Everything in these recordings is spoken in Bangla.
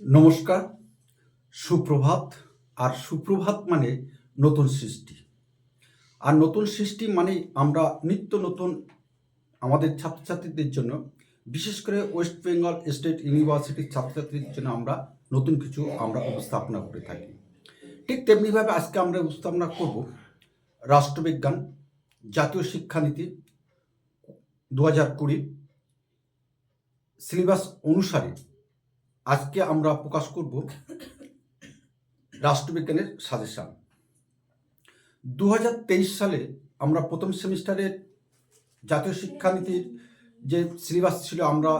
নমস্কার, সুপ্রভাত, আর সুপ্রভাত মানে নতুন সৃষ্টি। আর নতুন সৃষ্টি মানে আমরা নিত্য নতুন আমাদের ছাত্রছাত্রীদের জন্য, বিশেষ করে ওয়েস্ট বেঙ্গল স্টেট ইউনিভার্সিটির ছাত্রছাত্রীদের জন্য আমরা নতুন কিছু আমরা উপস্থাপনা করে থাকি। ঠিক তেমনিভাবে আজকে আমরা উপস্থাপনা করব রাষ্ট্রবিজ্ঞান, জাতীয় শিক্ষানীতি দু হাজার কুড়ি সিলেবাস অনুসারে আজকে আমরা প্রকাশ করব রাষ্ট্রবিজ্ঞানের সাজেশন। দু হাজার তেইশ সালে আমরা প্রথম সেমিস্টারের জাতীয় শিক্ষানীতির যে সিলেবাস ছিল আমরা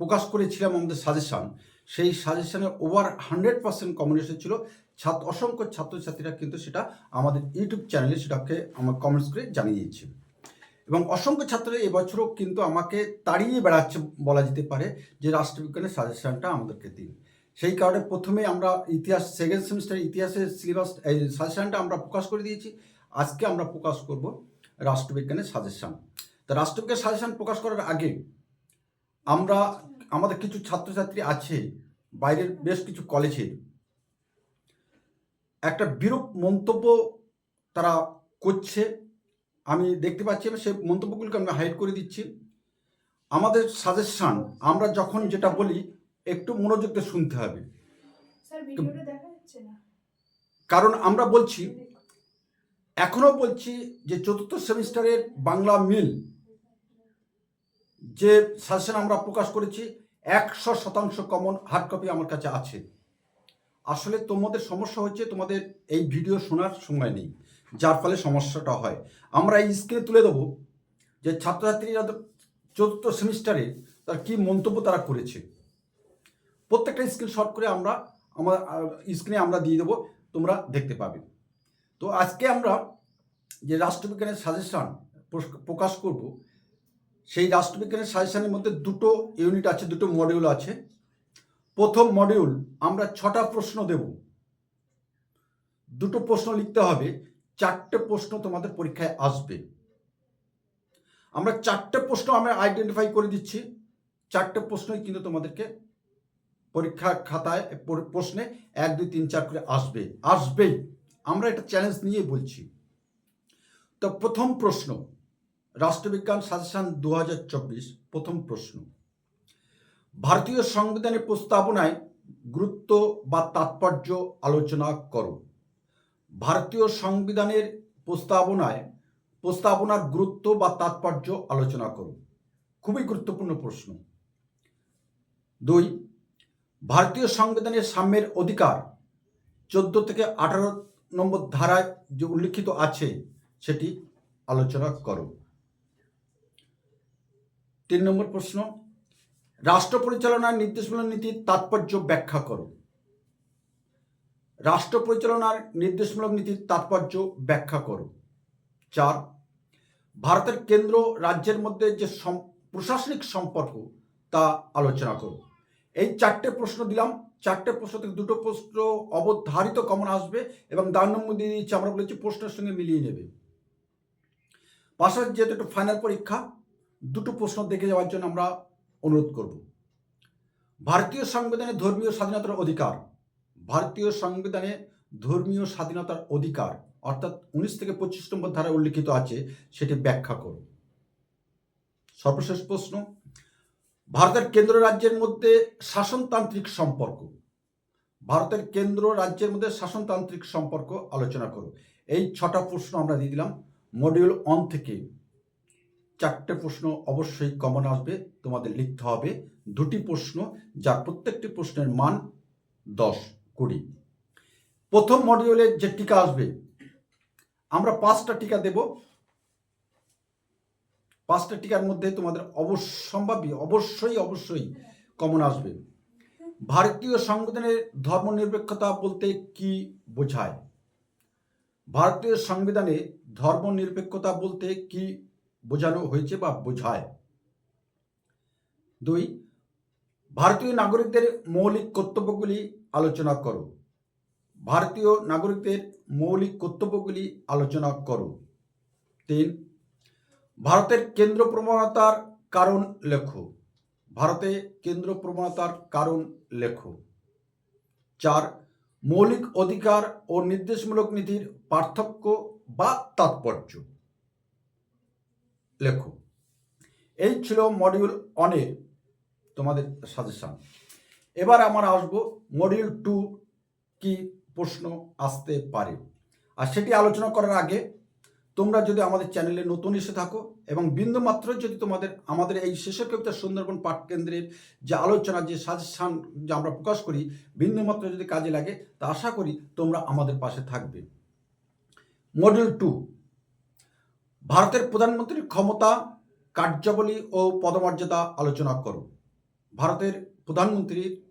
প্রকাশ করেছিলাম আমাদের সাজেশন। সেই সাজেশনে ওভার হান্ড্রেড পার্সেন্ট কমন এসেছিল ছাত্র অসংখ্য ছাত্রছাত্রীরা কিন্তু সেটা আমাদের ইউটিউব চ্যানেলে সেটাকে আমার কমেন্টস করে জানিয়েছে এবং অসংখ্য ছাত্র এবছরও কিন্তু আমাকে তাড়িয়ে বেড়াচ্ছে বলা যেতে পারে যে রাষ্ট্রবিজ্ঞানের সাজেশনটা আমাদেরকে দিন। সেই কারণে প্রথমে আমরা ইতিহাস, সেকেন্ড সেমিস্টার ইতিহাসের সিলেবাস সাজেশনটা আমরা প্রকাশ করে দিয়েছি। আজকে আমরা প্রকাশ করব রাষ্ট্রবিজ্ঞানের সাজেশন। তা রাষ্ট্রবিজ্ঞানের সাজেশন প্রকাশ করার আগে আমরা, আমাদের কিছু ছাত্রছাত্রী আছে, বাইরের বেশ কিছু কলেজে একটা বিরূপ মন্তব্য তারা করছে আমি দেখতে পাচ্ছি এবং সেই মন্তব্যগুলোকে আমি হাইড করে দিচ্ছি। আমাদের সাজেশন আমরা যখন যেটা বলি একটু মনোযোগ দিয়ে শুনতে হবে। কারণ আমরা বলছি এখনও বলছি যে চতুর্থ সেমিস্টারের বাংলা মিল যে সাজেশন আমরা প্রকাশ করেছি একশো শতাংশ কমন হার্ড কপি আমার কাছে আছে। আসলে তোমাদের সমস্যা হচ্ছে তোমাদের এই ভিডিও শোনার সময় নেই। যার ফলে সমস্যাটা হয়। আমরা এই স্ক্রিনে তুলে দেবো যে ছাত্রছাত্রীরা চতুর্থ সেমিস্টারে তার কী মন্তব্য তারা করেছে। প্রত্যেকটা স্ক্রিনশট করে আমরা, আমার স্ক্রিনে আমরা দিয়ে দেবো, তোমরা দেখতে পাবে। তো আজকে আমরা যে রাষ্ট্রবিজ্ঞানের সাজেশন প্রকাশ করব, সেই রাষ্ট্রবিজ্ঞানের সাজেশনের মধ্যে দুটো ইউনিট আছে, দুটো মডিউল আছে। প্রথম মডিউল আমরা ছটা প্রশ্ন দেব। দুটো প্রশ্ন লিখতে হবে। চারটে প্রশ্ন তোমাদের পরীক্ষায় আসবে। আমরা চারটে প্রশ্ন আমরা আইডেন্টিফাই করে দিচ্ছি। চারটে প্রশ্নই কিন্তু তোমাদেরকে পরীক্ষা খাতায় প্রশ্নে এক, দুই, তিন, চার করে আসবে। আসবেই। আমরা এটা চ্যালেঞ্জ নিয়ে বলছি। তো প্রথম প্রশ্ন, রাষ্ট্রবিজ্ঞান সাজেশন দু হাজার চব্বিশ, প্রথম প্রশ্ন। ভারতীয় সংবিধানের প্রস্তাবনায় গুরুত্ব বা তাৎপর্য আলোচনা করো। ভারতীয় সংবিধানের প্রস্তাবনায় প্রস্তাবনার গুরুত্ব বা তাৎপর্য আলোচনা করো খুবই গুরুত্বপূর্ণ প্রশ্ন। দুই, ভারতীয় সংবিধানের সাম্যের অধিকার চোদ্দ থেকে আঠারো নম্বর ধারায় যে উল্লিখিত আছে, সেটি আলোচনা করো তিন নম্বর প্রশ্ন, রাষ্ট্র পরিচালনার নির্দেশমূলক নীতির তাৎপর্য ব্যাখ্যা করো রাষ্ট্র পরিচালনার নির্দেশমূলক নীতির তাৎপর্য ব্যাখ্যা করো। চার, ভারতের কেন্দ্র রাজ্যের মধ্যে যে প্রশাসনিক সম্পর্ক, তা আলোচনা করো। এই চারটে প্রশ্ন দিলাম। চারটে প্রশ্ন থেকে দুটো প্রশ্ন অবধারিত কমন আসবে এবং দান নম্বর দিয়ে দিচ্ছি আমরা বলেছি প্রশ্নের সঙ্গে মিলিয়ে নেবে। পাশাপাশি যেহেতু একটু ফাইনাল পরীক্ষা, দুটো প্রশ্ন দেখে যাওয়ার জন্য আমরা অনুরোধ করব। ভারতীয় সংবিধানে ধর্মীয় স্বাধীনতার অধিকার ভারতীয় সংবিধানে ধর্মীয় স্বাধীনতার অধিকার, অর্থাৎ উনিশ থেকে পঁচিশ নম্বর ধারায় উল্লিখিত আছে, সেটি ব্যাখ্যা করো সর্বশেষ প্রশ্ন, ভারতের কেন্দ্র রাজ্যের মধ্যে শাসনতান্ত্রিক সম্পর্ক। ভারতের কেন্দ্র রাজ্যের মধ্যে শাসনতান্ত্রিক সম্পর্ক আলোচনা করো এই ছটা প্রশ্ন আমরা দিয়ে দিলাম। মডিউল অন থেকে চারটে প্রশ্ন অবশ্যই কমন আসবে, তোমাদের লিখতে হবে। দুটি প্রশ্ন, যার প্রত্যেকটি প্রশ্নের মান দশ। কুড়ি প্রথম মডিউলের যে টিকা আসবে, আমরা পাঁচটা টিকা দেব। পাঁচটা টিকার মধ্যে তোমাদের অবশ্যম্ভাবী, অবশ্যই অবশ্যই কমন আসবে। ভারতীয় সংবিধানের ধর্মনিরপেক্ষতা বলতে কি বোঝায়? ভারতীয় সংবিধানে ধর্মনিরপেক্ষতা বলতে কি বোঝানো হয়েছে বা বোঝায়? দুই, ভারতীয় নাগরিকদের মৌলিক কর্তব্যগুলি আলোচনা করো। ভারতীয় নাগরিকদের মৌলিক কর্তব্যগুলি আলোচনা করো। তিন, ভারতের কেন্দ্র প্রবণতার কারণ লেখো। ভারতে কেন্দ্র প্রবণতার কারণ লেখো। চার, মৌলিক অধিকার ও নির্দেশমূলক নীতির পার্থক্য বা তাৎপর্য লেখো। এই ছিল মডিউল অনের তোমাদের সাজেশন এবার আমরা আসব মডিউল টু কি প্রশ্ন আসতে পারে। আর সেটি আলোচনা করার আগে তোমরা যদি আমাদের চ্যানেলে নতুন এসে থাকো এবং বিন্দুমাত্র যদি তোমাদের আমাদের এই শেষের কবিতা সুন্দরবন পাঠ কেন্দ্রের যে আলোচনা, যে সাজেশান যে আমরা প্রকাশ করি, বিন্দুমাত্র যদি কাজে লাগে, তা আশা করি তোমরা আমাদের পাশে থাকবে। মডিউল টু ভারতের প্রধানমন্ত্রীর ক্ষমতা, কার্যাবলী ও পদমর্যাদা আলোচনা করো। ভারতের প্রধানমন্ত্রীর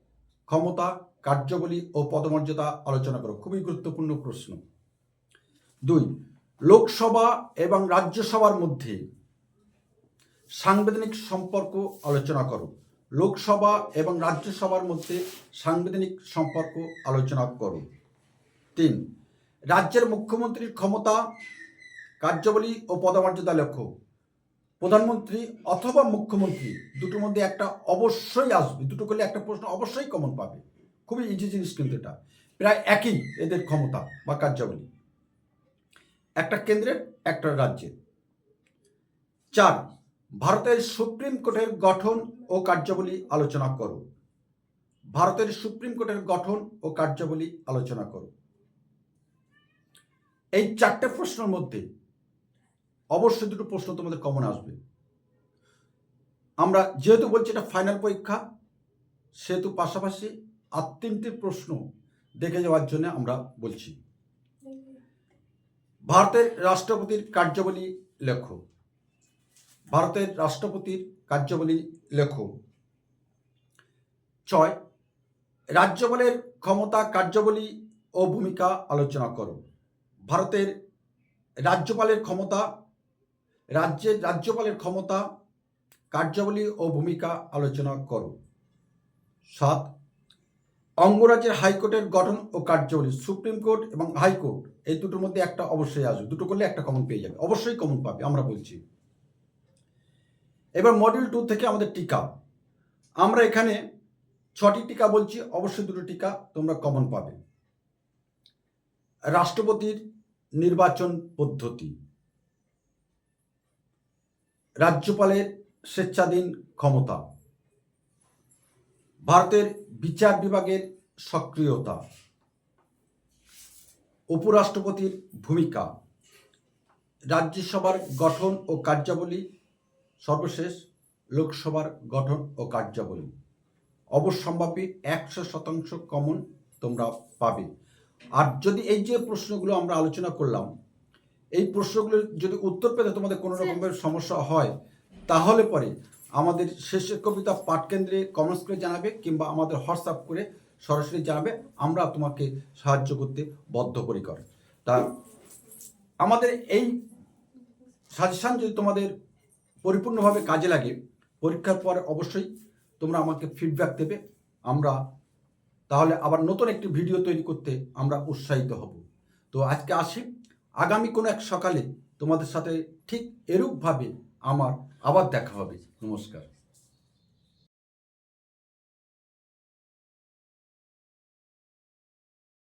ক্ষমতা, কার্যাবলী ও পদমর্যাদা আলোচনা করো। খুবই গুরুত্বপূর্ণ প্রশ্ন। দুই, লোকসভা এবং রাজ্যসভার মধ্যে সাংবিধানিক সম্পর্ক আলোচনা করো। লোকসভা এবং রাজ্যসভার মধ্যে সাংবিধানিক সম্পর্ক আলোচনা করো। তিন, রাজ্যের মুখ্যমন্ত্রীর ক্ষমতা, কার্যাবলী ও পদমর্যাদা লেখো। প্রধানমন্ত্রী অথবা মুখ্যমন্ত্রী দুটোর মধ্যে একটা অবশ্যই আসবে, দুটো করলে একটা প্রশ্ন অবশ্যই কমন পাবে। খুবই ইজি জিনিস কিন্তু এটা। প্রায় একই এদের ক্ষমতা বা কার্যাবলী। একটা কেন্দ্রের, একটা রাজ্যের। চার, ভারতের সুপ্রিম কোর্টের গঠন ও কার্যাবলী আলোচনা করো। ভারতের সুপ্রিম কোর্টের গঠন ও কার্যাবলী আলোচনা করো। এই চারটে প্রশ্নের মধ্যে অবশ্যই দুটো প্রশ্ন তোমাদের কমন আসবে। আমরা যেহেতু বলছি এটা ফাইনাল পরীক্ষা, সেহেতু পাশাপাশি আর তিনটি প্রশ্ন দেখে যাওয়ার জন্য আমরা বলছি। ভারতের রাষ্ট্রপতির কার্যাবলী লেখো। ভারতের রাষ্ট্রপতির কার্যাবলী লেখো। ছয়, রাজ্যপালের ক্ষমতা, কার্যাবলী ও ভূমিকা আলোচনা করো। ভারতের রাজ্যপালের ক্ষমতা রাজ্যের রাজ্যপালের ক্ষমতা, কার্যাবলী ও ভূমিকা আলোচনা করো। সাত, অঙ্গরাজ্যের হাইকোর্টের গঠন ও কার্যাবলী, সুপ্রিম কোর্ট এবং হাইকোর্ট, এই দুটোর মধ্যে একটা অবশ্যই আসবে। দুটো করলে একটা কমন পেয়ে যাবে। অবশ্যই কমন পাবে, আমরা বলছি। এবার মডিউল টু থেকে আমাদের টিকা। আমরা এখানে ছটি টিকা বলছি, অবশ্যই দুটো টিকা তোমরা কমন পাবে। রাষ্ট্রপতির নির্বাচন পদ্ধতি। রাজ্যপালের স্বেচ্ছাধীন ক্ষমতা। ভারতের বিচার বিভাগের সক্রিয়তা। উপরাষ্ট্রপতির ভূমিকা। রাজ্যসভার গঠন ও কার্যাবলী। সর্বশেষ লোকসভার গঠন ও কার্যাবলী। অবশ্যম্ভাবী একশো শতাংশ কমন তোমরা পাবে। আর যদি এই যে প্রশ্নগুলো আমরা আলোচনা করলাম এই প্রশ্নগুলোর যদি উত্তর পেতে তোমাদের কোনো রকমের সমস্যা হয় তাহলে পরে আমাদের শেষের কবিতা পাঠ কেন্দ্রে কমেন্টস করে জানাবে কিংবা আমাদের হোয়াটসঅ্যাপ করে সরাসরি জানাবে। আমরা তোমাকে সাহায্য করতে বদ্ধপরিকর। তা আমাদের এই সাজেশান যদি তোমাদের পরিপূর্ণভাবে কাজে লাগে পরীক্ষার পর অবশ্যই তোমরা আমাকে ফিডব্যাক দেবে। আমরা তাহলে আবার নতুন একটি ভিডিও তৈরি করতে আমরা উৎসাহিত হব। তো আজকে আসি। আগামী কোনো এক সকালে তোমাদের সাথে ঠিক এরূপভাবে আমার আবার দেখা হবে। নমস্কার।